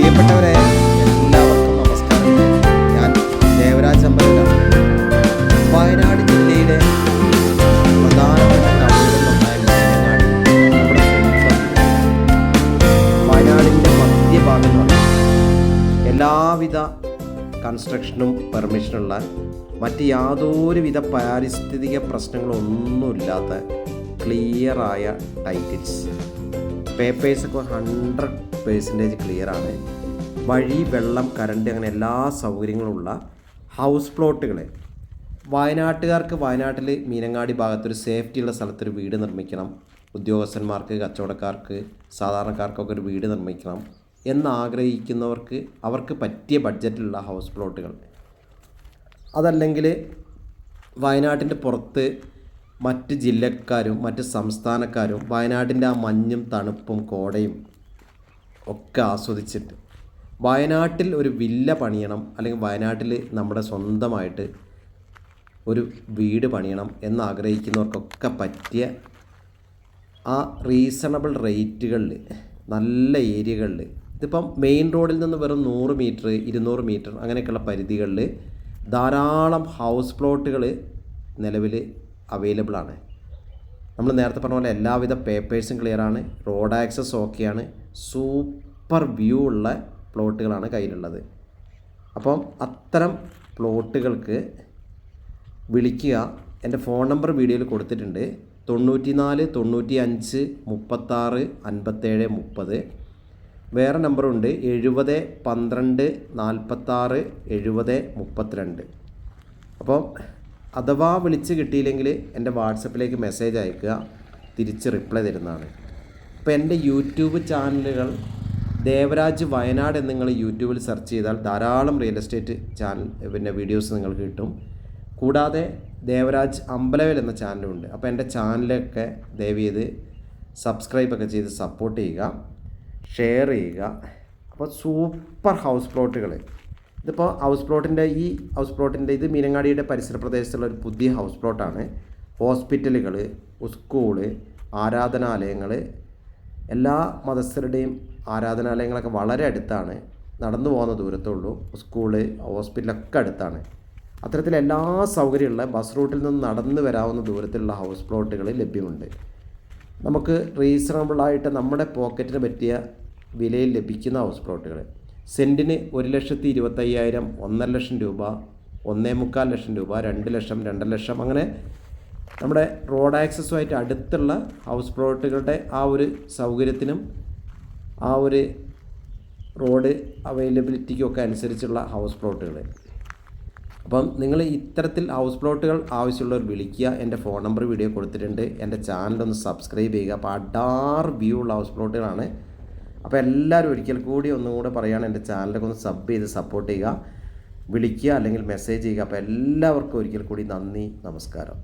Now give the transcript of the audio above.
പ്രിയപ്പെട്ടവരെ എല്ലാവർക്കും നമസ്കാരം. ഞാൻ ദേവരാജ് അമ്പലത്തിലാണ് വയനാട് ജില്ലയിലെ പ്രധാനപ്പെട്ട ടൗണുകളിലൊന്നായ വയനാടിന്റെ മധ്യഭാഗമാണ് എല്ലാവിധ കൺസ്ട്രക്ഷനും പെർമിഷനുള്ള മറ്റ് യാതൊരുവിധ പാരിസ്ഥിതിക പ്രശ്നങ്ങളൊന്നുമില്ലാത്ത ക്ലിയറായ ടൈറ്റിൽസ് പേപ്പേഴ്സൊക്കെ ഹൺഡ്രഡ് പേഴ്സന്റേജ് ക്ലിയറാണ് വഴി വെള്ളം കറണ്ട് അങ്ങനെ എല്ലാ സൗകര്യങ്ങളുമുള്ള ഹൗസ് പ്ലോട്ടുകൾ വയനാട്ടുകാർക്ക് വയനാട്ടിൽ മീനങ്ങാടി ഭാഗത്തൊരു സേഫ്റ്റിയുള്ള സ്ഥലത്തൊരു വീട് നിർമ്മിക്കണം. ഉദ്യോഗസ്ഥന്മാർക്ക് കച്ചവടക്കാർക്ക് സാധാരണക്കാർക്കൊക്കെ ഒരു വീട് നിർമ്മിക്കണം എന്നാഗ്രഹിക്കുന്നവർക്ക് അവർക്ക് പറ്റിയ ബഡ്ജറ്റിലുള്ള ഹൗസ് പ്ലോട്ടുകൾ അതല്ലെങ്കിൽ വയനാട്ടിന്റെ പുറത്ത് മറ്റ് ജില്ലക്കാരും മറ്റ് സംസ്ഥാനക്കാരും വയനാടിന്റെ ആ മഞ്ഞും തണുപ്പും കോടയും ഒക്കെ ആസ്വദിച്ചിട്ട് വയനാട്ടിൽ ഒരു വില്ല പണിയണം അല്ലെങ്കിൽ വയനാട്ടിൽ നമ്മുടെ സ്വന്തമായിട്ട് ഒരു വീട് പണിയണം എന്നാഗ്രഹിക്കുന്നവർക്കൊക്കെ പറ്റിയ ആ റീസണബിൾ റേറ്റുകളിൽ നല്ല ഏരിയകളിൽ ഇതിപ്പം മെയിൻ റോഡിൽ നിന്ന് വെറും നൂറ് മീറ്റർ ഇരുന്നൂറ് മീറ്റർ അങ്ങനെയൊക്കെയുള്ള പരിധികളിൽ ധാരാളം ഹൗസ് പ്ലോട്ടുകൾ നിലവിൽ അവൈലബിൾ ആണ്. നമ്മൾ നേരത്തെ പറഞ്ഞ പോലെ എല്ലാവിധ പേപ്പേഴ്സും ക്ലിയറാണ് റോഡ് ആക്സസ് ഓക്കെയാണ് സൂപ്പർ വ്യൂ ഉള്ള പ്ലോട്ടുകളാണ് കയ്യിലുള്ളത്. അപ്പം അത്തരം പ്ലോട്ടുകൾക്ക് വിളിക്കുക. എന്റെ ഫോൺ നമ്പർ വീഡിയോയിൽ കൊടുത്തിട്ടുണ്ട്. തൊണ്ണൂറ്റി നാല് തൊണ്ണൂറ്റി അഞ്ച് മുപ്പത്താറ് അൻപത്തേഴ് മുപ്പത്. വേറെ നമ്പറുണ്ട് എഴുപത് പന്ത്രണ്ട് നാൽപ്പത്താറ് എഴുപത് മുപ്പത്തിരണ്ട്. അപ്പോൾ അഥവാ വിളിച്ച് കിട്ടിയില്ലെങ്കിൽ എന്റെ വാട്സപ്പിലേക്ക് മെസ്സേജ് അയക്കുക. തിരിച്ച് റിപ്ലൈ തരുന്നതാണ്. അപ്പോൾ എന്റെ യൂട്യൂബ് ചാനലുകൾ ദേവരാജ് വയനാട് എന്ന് നിങ്ങൾ യൂട്യൂബിൽ സെർച്ച് ചെയ്താൽ ധാരാളം റിയൽ എസ്റ്റേറ്റ് ചാനൽ പിന്നെ വീഡിയോസ് നിങ്ങൾക്ക് കിട്ടും. കൂടാതെ ദേവരാജ് അമ്പലവൽ എന്ന ചാനലും ഉണ്ട്. അപ്പോൾ എന്റെ ചാനലൊക്കെ ദയവ് ചെയ്ത് സബ്സ്ക്രൈബൊക്കെ ചെയ്ത് സപ്പോർട്ട് ചെയ്യുക. ഷെയർ ചെയ്യുക. അപ്പോൾ സൂപ്പർ ഹൗസ് പ്ലോട്ടുകൾ ഇതിപ്പോൾ ഹൗസ് പ്ലോട്ടിന്റെ ഈ ഹൗസ് പ്ലോട്ടിന്റെ ഇത് മീനങ്ങാടിയുടെ പരിസര പ്രദേശത്തുള്ള ഒരു പുതിയ ഹൗസ് പ്ലോട്ടാണ് ഹോസ്പിറ്റലുകൾ സ്കൂൾ ആരാധനാലയങ്ങൾ എല്ലാ മതസ്ഥരുടെയും ആരാധനാലയങ്ങളൊക്കെ വളരെ അടുത്താണ്. നടന്നു പോകുന്ന ദൂരത്തുള്ളൂ സ്കൂൾ ഹോസ്പിറ്റലൊക്കെ അടുത്താണ്. അത്തരത്തിൽ എല്ലാ സൗകര്യമുള്ള ബസ് റൂട്ടിൽ നിന്ന് നടന്നു വരാവുന്ന ദൂരത്തിലുള്ള ഹൗസ് പ്ലോട്ടുകൾ ലഭ്യമുണ്ട്. നമുക്ക് റീസണബിളായിട്ട് നമ്മുടെ പോക്കറ്റിന് പറ്റിയ വിലയിൽ ലഭിക്കുന്ന ഹൗസ് പ്ലോട്ടുകൾ സെന്റിന് ഒരു ലക്ഷത്തി ഇരുപത്തയ്യായിരം ഒന്നര ലക്ഷം രൂപ ഒന്നേ മുക്കാൽ ലക്ഷം രൂപ രണ്ട് ലക്ഷം രണ്ടര ലക്ഷം അങ്ങനെ നമ്മുടെ റോഡ് ആക്സസുമായിട്ട് അടുത്തുള്ള ഹൗസ് പ്ലോട്ടുകളുടെ ആ ഒരു സൗകര്യത്തിനും ആ ഒരു റോഡ് അവൈലബിലിറ്റിക്കൊക്കെ അനുസരിച്ചുള്ള ഹൗസ് പ്ലോട്ടുകൾ. അപ്പം നിങ്ങൾ ഇത്തരത്തിൽ ഹൗസ് പ്ലോട്ടുകൾ ആവശ്യമുള്ളവർ വിളിക്കുക. എന്റെ ഫോൺ നമ്പർ വീഡിയോ കൊടുത്തിട്ടുണ്ട്. എന്റെ ചാനലൊന്ന് സബ്സ്ക്രൈബ് ചെയ്യുക. അപ്പോൾ അഡാർ വ്യൂ ഉള്ള ഹൗസ് പ്ലോട്ടുകളാണ് അപ്പോൾ എല്ലാവരും ഒരിക്കൽ കൂടി ഒന്നുകൂടെ പറയുകയാണ് എന്റെ ചാനലൊക്കെ ഒന്ന് സബ് ചെയ്ത് സപ്പോർട്ട് ചെയ്യുക വിളിക്കുക അല്ലെങ്കിൽ മെസ്സേജ് ചെയ്യുക. അപ്പോൾ എല്ലാവർക്കും ഒരിക്കൽ കൂടി നന്ദി നമസ്കാരം.